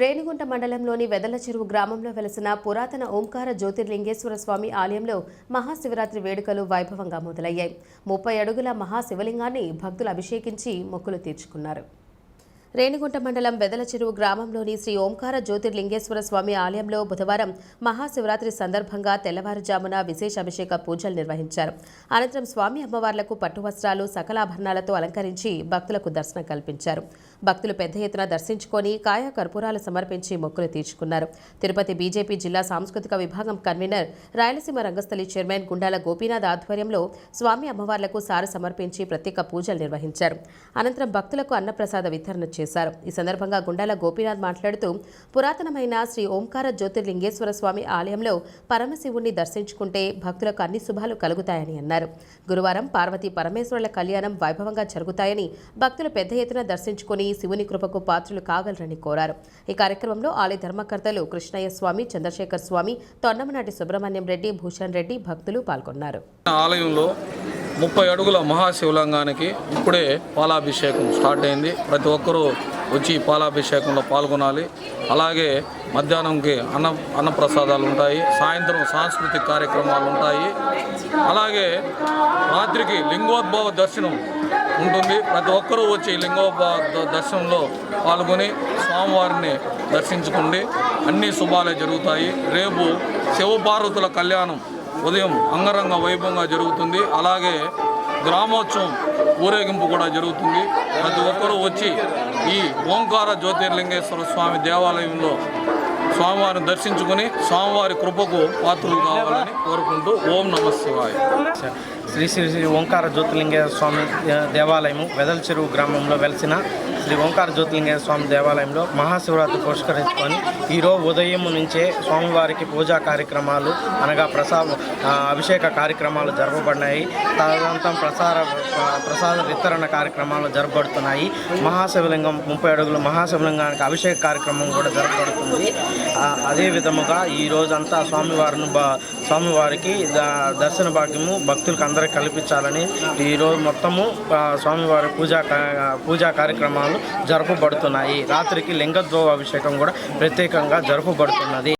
రేణిగుంట మండలంలోని వెదల చెరువు గ్రామంలో వెలసిన పురాతన ఓంకార జ్యోతిర్లింగేశ్వర స్వామి ఆలయంలో మహాశివరాత్రి వేడుకలు వైభవంగా మొదలయ్యాయి. ముప్పై అడుగుల మహాశివలింగాన్ని భక్తులు అభిషేకించి మొక్కులు తీర్చుకున్నారు. రేణిగుంట మండలం బెదల చెరువు గ్రామంలోని శ్రీ ఓంకార జ్యోతిర్లింగేశ్వర స్వామి ఆలయంలో బుధవారం మహాశివరాత్రి సందర్భంగా తెల్లవారుజామున విశేష అభిషేక పూజలు నిర్వహించారు. అనంతరం స్వామి అమ్మవార్లకు పట్టు వస్త్రాలు సకలాభరణాలతో అలంకరించి భక్తులకు దర్శనం కల్పించారు. భక్తులు పెద్ద ఎత్తున దర్శించుకొని కాయ కర్పూరాలు సమర్పించి మొక్కులు తీర్చుకున్నారు. తిరుపతి బీజేపీ జిల్లా సాంస్కృతిక విభాగం కన్వీనర్ రాయలసీమ రంగస్థలి చైర్మన్ గుండాల గోపీనాథ్ ఆధ్వర్యంలో స్వామి అమ్మవార్లకు సారు సమర్పించి ప్రత్యేక పూజలు నిర్వహించారు. అనంతరం భక్తులకు అన్నప్రసాద వితరణ చేశారు. ఈ సందర్భంగా గుండాల గోపీనాథ్ మాట్లాడుతూ పురాతనమైన శ్రీ ఓంకార జ్యోతిర్లింగేశ్వర స్వామి ఆలయంలో పరమశివుణ్ణి దర్శించుకుంటే భక్తులకు అన్ని శుభాలు కలుగుతాయని అన్నారు. గురువారం పార్వతీ పరమేశ్వరుల కళ్యాణం వైభవంగా జరుగుతాయని భక్తులు పెద్ద ఎత్తున దర్శించుకుని శివుని కృపకు పాత్రలు కాగలరని కోరారు. ఈ కార్యక్రమంలో ఆలయ ధర్మకర్తలు కృష్ణయ్య స్వామి చంద్రశేఖర్ స్వామి తొండమనాటి సుబ్రహ్మణ్యం రెడ్డి భూషణ్ రెడ్డి భక్తులు పాల్గొన్నారు. ఆలయంలో ముప్పై అడుగుల మహాశివలింగానికి ఇప్పుడే పాలాభిషేకం స్టార్ట్ అయింది. ప్రతి ఒక్కరూ వచ్చి పాలాభిషేకంలో పాల్గొనాలి. అలాగే మధ్యాహ్నంకి అన్న అన్నప్రసాదాలు ఉంటాయి. సాయంత్రం సాంస్కృతిక కార్యక్రమాలు ఉంటాయి. అలాగే రాత్రికి లింగోద్భవ దర్శనం ఉంటుంది. ప్రతి ఒక్కరూ వచ్చి లింగోద్భవ దర్శనంలో పాల్గొని స్వామివారిని దర్శించుకోండి. అన్ని శుభాలే జరుగుతాయి. రేపు శివపార్వతుల కళ్యాణం ఉదయం అంగరంగ వైభవంగా జరుగుతుంది. అలాగే గ్రామోత్సవం ఊరేగింపు కూడా జరుగుతుంది. ప్రతి ఒక్కరూ వచ్చి ఈ ఓంకార జ్యోతిర్లింగేశ్వర స్వామి దేవాలయంలో స్వామివారిని దర్శించుకుని స్వామివారి కృపకు పాత్రలు కావాలని కోరుకుంటూ ఓం నమ శివాయ. శ్రీ శ్రీ శ్రీ ఓంకార జ్యోతిలింగేశ్వర స్వామి దేవాలయము వెదల చెరువు గ్రామంలో వెలిసిన శ్రీ ఓంకార జ్యోతిలింగేశ్వర స్వామి దేవాలయంలో మహాశివరాత్రి పురస్కరించుకొని ఈరోజు ఉదయం నుంచే స్వామివారికి పూజా కార్యక్రమాలు అనగా ప్రసాద అభిషేక కార్యక్రమాలు జరపబడినాయి. తదనంతరం ప్రసార ప్రసాద వితరణ కార్యక్రమాలు జరపబడుతున్నాయి. మహాశివలింగం ముప్పై అడుగుల మహాశివలింగానికి అభిషేక కార్యక్రమం కూడా జరపబడుతుంది. అదే విధముగా ఈ రోజంతా స్వామివారిని బా స్వామివారికి దర్శన భాగ్యము భక్తులకు అందరికీ కల్పించాలని ఈరోజు మొత్తము స్వామివారి పూజా పూజా కార్యక్రమాలు జరపబడుతున్నాయి. రాత్రికి లింగద్వో అభిషేకం కూడా ప్రత్యేకంగా జరపబడుతున్నది.